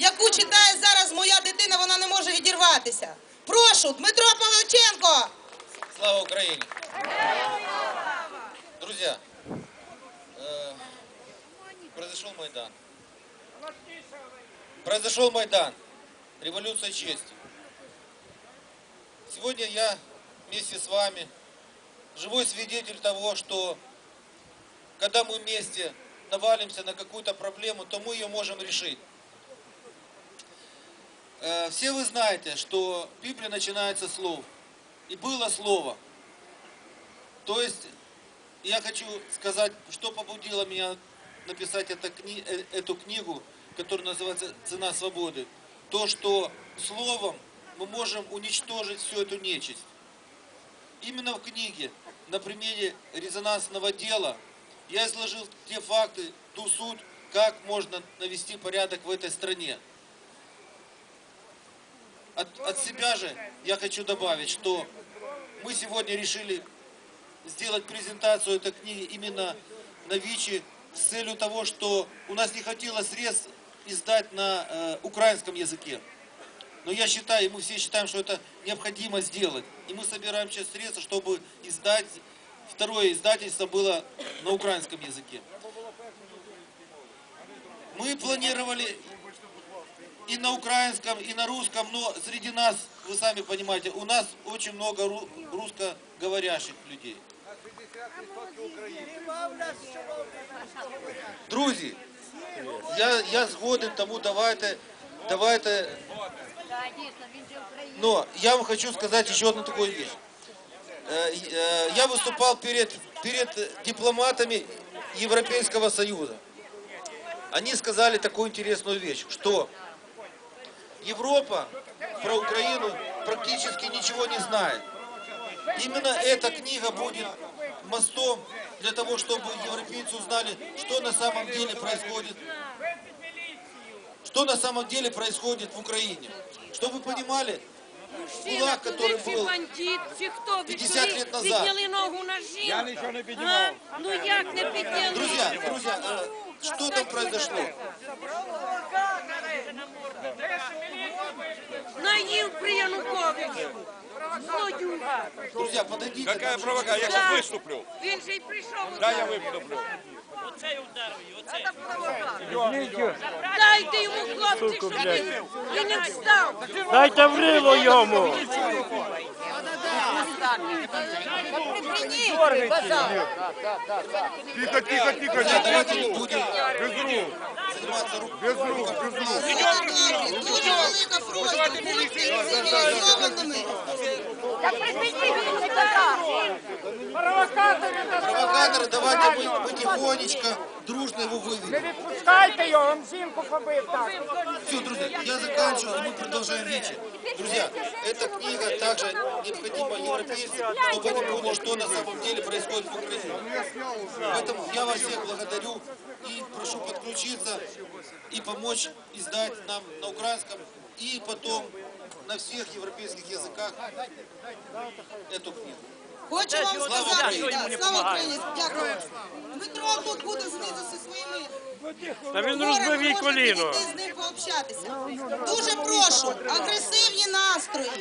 яку читає зараз моя дитина, вона не може відірватися. Прошу, Дмитро Павличенко! Слава Украине! Друзья, э, произошел Майдан. Произошел Майдан. Революция чести. Сегодня я вместе с вами живой свидетель того, что когда мы вместе навалимся на какую-то проблему, то мы ее можем решить. Э, Все вы знаете, что Библия начинается с слов. И было слово. То есть, я хочу сказать, что побудило меня написать это э, эту книгу, которая называется «Цена свободы». То, что словом мы можем уничтожить всю эту нечисть. Именно в книге, на примере резонансного дела, я изложил те факты, ту суть, как можно навести порядок в этой стране. От, от себя же я хочу добавить, что мы сегодня решили сделать презентацию этой книги именно на ВИЧи с целью того, что у нас не хватило средств издать на э, украинском языке. Но я считаю, и мы все считаем, что это необходимо сделать. И мы собираем сейчас средства, чтобы издать, второе издательство было на украинском языке. Мы планировали и на украинском, и на русском, но среди нас, вы сами понимаете, у нас очень много ру- русскоговорящих людей. Друзі, я, я згоден, тому давайте, давайте. Но я вам хочу сказать еще одну такую вещь. Э, э, Я выступал перед, перед дипломатами Европейского Союза. Они сказали такую интересную вещь, что Европа про Украину практически ничего не знает. Именно эта книга будет мостом для того, чтобы европейцы узнали, что на самом деле происходит, что на самом деле происходит в Украине. Чтобы вы понимали, кулак, который Чи был бандит, чи хто 50 відколи лет назад. підняли ногу на жінку? Я нічого не піднімав. Ну як не підняли? друзья, друзья, э, что там произошло? Наїв при Януковичу. Злодюга. Друзья, подойдите. Какая там, провокация? Я Да. сейчас выступлю. Він же й прийшов. Да, я выступлю. Дайте йому хлопці, щоб він, він не встав. Дайте врило йому. Тихо, тихо, тихо, не без рук. Без рук. Без рук, без рук. Провокаторы, давайте тихонечко, дружно его выведем. Відпускайте його, він жінку побив так. Все, друзья, я заканчиваю, и мы продолжаем вечер. Друзья, эта книга также необходима европейцам, чтобы они поняли, что на самом деле происходит в Украине. Поэтому я вас всех благодарю и прошу подключиться и помочь издать нам на украинском и потом на всех европейских языках эту книгу. Хочу вам сказати, да, слава Україні, дякую. Дмитро тут буде знизу зі своїми Та він розбив їй коліно. з ним пообщатися. Дуже прошу, агресивні настрої.